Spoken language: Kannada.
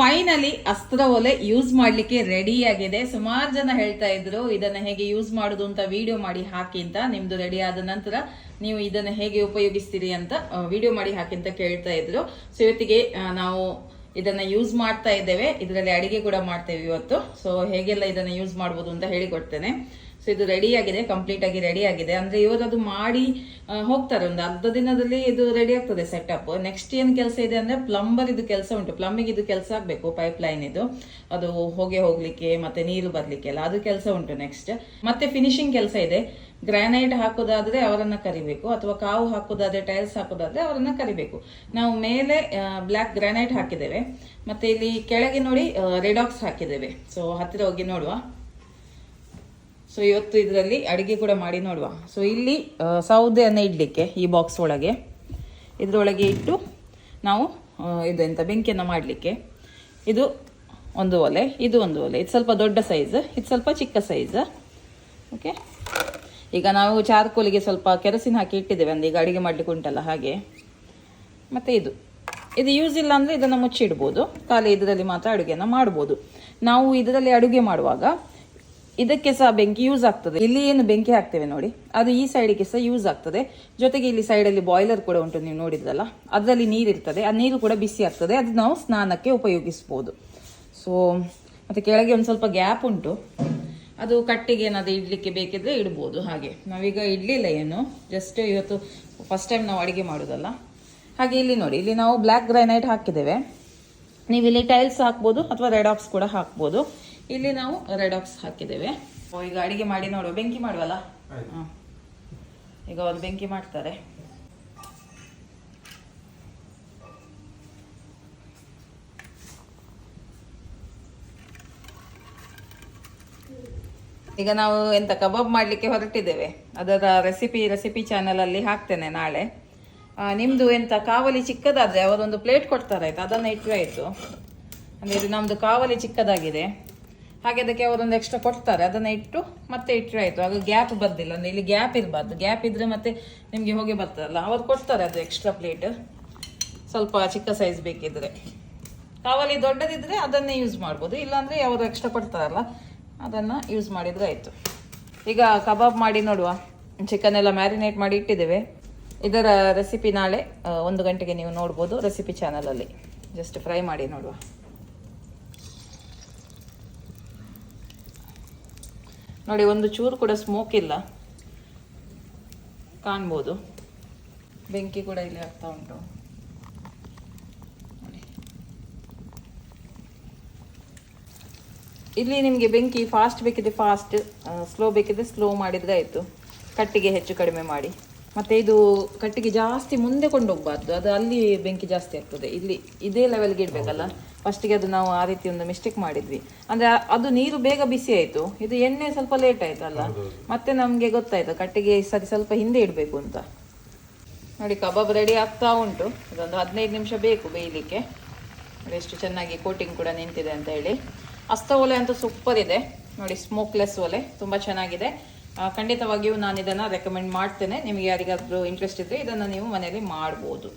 ಫೈನಲಿ ಅಸ್ತ್ರ ಒಲೆ ಯೂಸ್ ಮಾಡ್ಲಿಕ್ಕೆ ರೆಡಿ ಆಗಿದೆ. ಸುಮಾರು ಜನ ಹೇಳ್ತಾ ಇದ್ರು, ಇದನ್ನ ಹೇಗೆ ಯೂಸ್ ಮಾಡುದು ಅಂತ ವಿಡಿಯೋ ಮಾಡಿ ಹಾಕಿ ಅಂತ. ನಿಮ್ದು ರೆಡಿ ಆದ ನಂತರ ನೀವು ಇದನ್ನ ಹೇಗೆ ಉಪಯೋಗಿಸ್ತೀರಿ ಅಂತ ವಿಡಿಯೋ ಮಾಡಿ ಹಾಕಿ ಅಂತ ಕೇಳ್ತಾ ಇದ್ರು. ಸೊ ಇವತ್ತಿಗೆ ನಾವು ಇದನ್ನ ಯೂಸ್ ಮಾಡ್ತಾ ಇದ್ದೇವೆ. ಇದರಲ್ಲಿ ಅಡಿಗೆ ಕೂಡ ಮಾಡ್ತೇವೆ ಇವತ್ತು. ಸೊ ಹೇಗೆಲ್ಲ ಇದನ್ನ ಯೂಸ್ ಮಾಡ್ಬೋದು ಅಂತ ಹೇಳಿಕೊಡ್ತೇನೆ. ಸೊ ಇದು ರೆಡಿ ಆಗಿದೆ ಕಂಪ್ಲೀಟ್ ಆಗಿ ರೆಡಿ ಆಗಿದೆ. ಅಂದ್ರೆ ಇವರು ಅದು ಮಾಡಿ ಹೋಗ್ತಾರೆ. ಒಂದು ಅರ್ಧ ದಿನದಲ್ಲಿ ಇದು ರೆಡಿ ಆಗ್ತದೆ ಸೆಟಪ್ ನೆಕ್ಸ್ಟ್ ಏನ್ ಕೆಲಸ ಇದೆ ಅಂದ್ರೆ ಪ್ಲಂಬರ್ ಇದು ಕೆಲಸ ಉಂಟು. ಪ್ಲಂಬಿಂಗ್ ಇದು ಕೆಲಸ ಆಗ್ಬೇಕು ಪೈಪ್ ಲೈನ್ ಇದು. ಅದು ಹೊಗೆ ಹೋಗ್ಲಿಕ್ಕೆ, ಮತ್ತೆ ನೀರು ಬರ್ಲಿಕ್ಕೆ ಎಲ್ಲ. ಅದು ಕೆಲಸ ಉಂಟು ನೆಕ್ಸ್ಟ್ ಮತ್ತೆ ಫಿನಿಶಿಂಗ್ ಕೆಲಸ ಇದೆ. ಗ್ರಾನೈಟ್ ಹಾಕೋದಾದ್ರೆ ಅವರನ್ನ ಕರಿಬೇಕು, ಅಥವಾ ಕಾವು ಹಾಕೋದಾದ್ರೆ ಟೈಲ್ಸ್ ಹಾಕೋದಾದ್ರೆ ಅವರನ್ನ ಕರಿಬೇಕು. ನಾವು ಮೇಲೆ ಬ್ಲ್ಯಾಕ್ ಗ್ರಾನೈಟ್ ಹಾಕಿದ್ದೇವೆ. ಮತ್ತೆ ಇಲ್ಲಿ ಕೆಳಗೆ ನೋಡಿ ರೆಡಾಕ್ಸ್ ಹಾಕಿದ್ದೇವೆ. ಸೊ ಹತ್ತಿರ ಹೋಗಿ ನೋಡುವ. ಸೊ ಇವತ್ತು ಇದರಲ್ಲಿ ಅಡುಗೆ ಕೂಡ ಮಾಡಿ ನೋಡುವ. ಸೊ ಇಲ್ಲಿ ಸೌದೆಯನ್ನು ಇಡಲಿಕ್ಕೆ ಈ ಬಾಕ್ಸ್ ಒಳಗೆ. ಇದರೊಳಗೆ ಇಟ್ಟು ನಾವು ಇದು ಎಂತ, ಬೆಂಕಿಯನ್ನು ಮಾಡಲಿಕ್ಕೆ. ಇದು ಒಂದು ಒಲೆ, ಇದು ಒಂದು ಒಲೆ. ಇದು ಸ್ವಲ್ಪ ದೊಡ್ಡ ಸೈಜ್ ಇದು ಸ್ವಲ್ಪ ಚಿಕ್ಕ ಸೈಜ್ ಓಕೆ ಈಗ ನಾವು ಚಾರ್ಕೋಲಿಗೆ ಸ್ವಲ್ಪ ಕೆರಸಿನ ಹಾಕಿ ಇಟ್ಟಿದ್ದೇವೆ. ಅಂದರೆ ಈಗ ಅಡುಗೆ ಮಾಡಲಿಕ್ಕೆ ಉಂಟಲ್ಲ ಹಾಗೆ. ಮತ್ತು ಇದು. ಇದು ಯೂಸ್ ಇಲ್ಲ ಅಂದರೆ ಇದನ್ನು ಮುಚ್ಚಿಡ್ಬೋದು. ಖಾಲಿ ಇದರಲ್ಲಿ ಮಾತ್ರ ಅಡುಗೆಯನ್ನು ಮಾಡ್ಬೋದು. ನಾವು ಇದರಲ್ಲಿ ಅಡುಗೆ ಮಾಡುವಾಗ ಇದಕ್ಕೆ ಸಹ ಬೆಂಕಿ ಯೂಸ್ ಆಗ್ತದೆ. ಇಲ್ಲಿ ಏನು ಬೆಂಕಿ ಹಾಕ್ತೇವೆ ನೋಡಿ. ಅದು ಈ ಸೈಡಿಗೆ ಸಹ ಯೂಸ್ ಆಗ್ತದೆ. ಜೊತೆಗೆ ಇಲ್ಲಿ ಸೈಡಲ್ಲಿ ಬಾಯ್ಲರ್ ಕೂಡ ಉಂಟು ನೀವು ನೋಡಿದ್ರಲ್ಲ. ಅದರಲ್ಲಿ ನೀರಿರ್ತದೆ ಆ ನೀರು ಕೂಡ ಬಿಸಿ ಆಗ್ತದೆ. ಅದು ನಾವು ಸ್ನಾನಕ್ಕೆ ಉಪಯೋಗಿಸ್ಬೋದು. ಸೊ ಮತ್ತೆ ಕೆಳಗೆ ಒಂದು ಸ್ವಲ್ಪ ಗ್ಯಾಪ್ ಉಂಟು. ಅದು ಕಟ್ಟಿಗೆ ಏನಾದ್ರು ಇಡ್ಲಿಕ್ಕೆ ಬೇಕಿದ್ರೆ ಇಡ್ಬೋದು. ಹಾಗೆ. ನಾವೀಗ ಇಡ್ಲಿಲ್ಲ ಏನು. ಜಸ್ಟ್ ಇವತ್ತು ಫಸ್ಟ್ ಟೈಮ್ ನಾವು ಅಡಿಗೆ ಮಾಡೋದಲ್ಲ. ಹಾಗೆ ಇಲ್ಲಿ ನೋಡಿ. ಇಲ್ಲಿ ನಾವು ಬ್ಲ್ಯಾಕ್ ಗ್ರೈನೈಟ್ ಹಾಕಿದ್ದೇವೆ. ನೀವು ಇಲ್ಲಿ ಟೈಲ್ಸ್ ಹಾಕ್ಬೋದು ಅಥವಾ ರೆಡ್ ರೆಡಾಕ್ಸ್ ಕೂಡ ಹಾಕ್ಬೋದು. ಇಲ್ಲಿ ನಾವು ರೆಡಾಕ್ಸ್ ಹಾಕಿದ್ದೇವೆ. ಈಗ ಅಡಿಗೆ ಮಾಡಿ ನೋಡುವ. ಬೆಂಕಿ ಮಾಡುವಲ್ಲ. ಈಗ ಅವರು ಬೆಂಕಿ ಮಾಡ್ತಾರೆ. ಈಗ ನಾವು ಎಂತ ಕಬಾಬ್ ಮಾಡಲಿಕ್ಕೆ ಹೊರಟಿದ್ದೇವೆ. ಅದರ ರೆಸಿಪಿ ರೆಸಿಪಿ ಚಾನಲಲ್ಲಿ ಹಾಕ್ತೇನೆ ನಾಳೆ. ನಿಮ್ಮದು ನಿಮ್ದು ಎಂತ ಕಾವಲಿ ಚಿಕ್ಕದಾದ್ರೆ ಅವರೊಂದು ಪ್ಲೇಟ್ ಕೊಡ್ತಾರೆ ಆಯ್ತು? ಅದನ್ನು ಇಟ್ಟರೆ ಆಯಿತು. ಅಂದರೆ ಇದು ನಮ್ಮದು ಕಾವಲಿ ಚಿಕ್ಕದಾಗಿದೆ. ಹಾಗೆ ಅದಕ್ಕೆ ಅವರೊಂದು ಎಕ್ಸ್ಟ್ರಾ ಕೊಡ್ತಾರೆ. ಅದನ್ನು ಇಟ್ಟು ಮತ್ತೆ ಇಟ್ಟರೆ ಆಯಿತು. ಆಗ ಗ್ಯಾಪ್ ಬರ್ದಿಲ್ಲ ಅಂದರೆ ಇಲ್ಲಿ ಗ್ಯಾಪ್ ಇರಬಾರ್ದು. ಗ್ಯಾಪ್ ಇದ್ದರೆ ಮತ್ತೆ ನಿಮಗೆ ಹೋಗಿ ಬರ್ತದಲ್ಲ. ಅವರು ಕೊಡ್ತಾರೆ ಅದು ಎಕ್ಸ್ಟ್ರಾ ಪ್ಲೇಟ್ ಸ್ವಲ್ಪ ಚಿಕ್ಕ ಸೈಜ್ ಬೇಕಿದ್ರೆ. ಕಾವಲಿ ದೊಡ್ಡದಿದ್ರೆ ಅದನ್ನೇ ಯೂಸ್ ಮಾಡ್ಬೋದು. ಇಲ್ಲಾಂದರೆ ಅವರು ಎಕ್ಸ್ಟ್ರಾ ಕೊಡ್ತಾರಲ್ಲ, ಅದನ್ನು ಯೂಸ್ ಮಾಡಿದರೆ ಆಯಿತು. ಈಗ ಕಬಾಬ್ ಮಾಡಿ ನೋಡುವ. ಚಿಕನ್ ಎಲ್ಲ ಮ್ಯಾರಿನೇಟ್ ಮಾಡಿ ಇಟ್ಟಿದ್ದೇವೆ. ಇದರ ರೆಸಿಪಿ ನಾಳೆ ಒಂದು ಗಂಟೆಗೆ ನೀವು ನೋಡ್ಬೋದು ರೆಸಿಪಿ ಚಾನಲಲ್ಲಿ ಜಸ್ಟ್ ಫ್ರೈ ಮಾಡಿ ನೋಡುವ. ನೋಡಿ ಒಂದು ಚೂರು ಕೂಡ ಸ್ಮೋಕ್ ಇಲ್ಲ. ಕಾಣ್ಬೋದು. ಬೆಂಕಿ ಕೂಡ ಇಲ್ಲಿ ಆಗ್ತಾ ಉಂಟು. ಇಲ್ಲಿ ನಿಮಗೆ ಬೆಂಕಿ ಫಾಸ್ಟ್ ಬೇಕಿದ್ರೆ ಫಾಸ್ಟ್ ಸ್ಲೋ ಬೇಕಿದ್ರೆ ಸ್ಲೋ ಮಾಡಿದ್ರೆ ಆಯಿತು. ಕಟ್ಟಿಗೆ ಹೆಚ್ಚು ಕಡಿಮೆ ಮಾಡಿ. ಮತ್ತೆ ಇದು ಕಟ್ಟಿಗೆ ಜಾಸ್ತಿ ಮುಂದೆ ಕೊಂಡೋಗ್ಬಾರ್ದು. ಅದು ಅಲ್ಲಿ ಬೆಂಕಿ ಜಾಸ್ತಿ ಆಗ್ತದೆ. ಇಲ್ಲಿ ಇದೇ ಲೆವೆಲ್ಗೆ ಇಡಬೇಕಲ್ಲ? ಫಸ್ಟಿಗೆ ಅದು ನಾವು ಆ ರೀತಿ ಒಂದು ಮಿಸ್ಟೇಕ್ ಮಾಡಿದ್ವಿ. ಅಂದ್ರೆ ಅದು ನೀರು ಬೇಗ ಬಿಸಿ ಆಯಿತು. ಇದು ಎಣ್ಣೆ ಸ್ವಲ್ಪ ಲೇಟ್ ಆಯ್ತಲ್ಲ? ಮತ್ತೆ ನಮಗೆ ಗೊತ್ತಾಯ್ತು ಕಟ್ಟಿಗೆ ಸರಿ ಸ್ವಲ್ಪ ಹಿಂದೆ ಇಡಬೇಕು ಅಂತ. ನೋಡಿ ಕಬಾಬ್ ರೆಡಿ ಆಗ್ತಾ ಉಂಟು. ಇದೊಂದು ಹದಿನೈದು ನಿಮಿಷ ಬೇಕು ಬೇಯಲಿಕ್ಕೆ. ಎಷ್ಟು ಚೆನ್ನಾಗಿ ಕೋಟಿಂಗ್ ಕೂಡ ನಿಂತಿದೆ ಅಂತ ಹೇಳಿ. ಅಸ್ತ ಒಲೆ ಅಂತೂ ಸೂಪರ್ ಇದೆ. ನೋಡಿ ಸ್ಮೋಕ್ಲೆಸ್ ಒಲೆ ತುಂಬ ಚೆನ್ನಾಗಿದೆ. ಖಂಡಿತವಾಗಿಯೂ ನಾನು ಇದನ್ನು ರೆಕಮೆಂಡ್ ಮಾಡ್ತೇನೆ. ನಿಮಗೆ ಯಾರಿಗಾದರೂ ಇಂಟ್ರೆಸ್ಟ್ ಇದ್ದರೆ ಇದನ್ನು ನೀವು ಮನೆಯಲ್ಲಿ ಮಾಡ್ಬೋದು.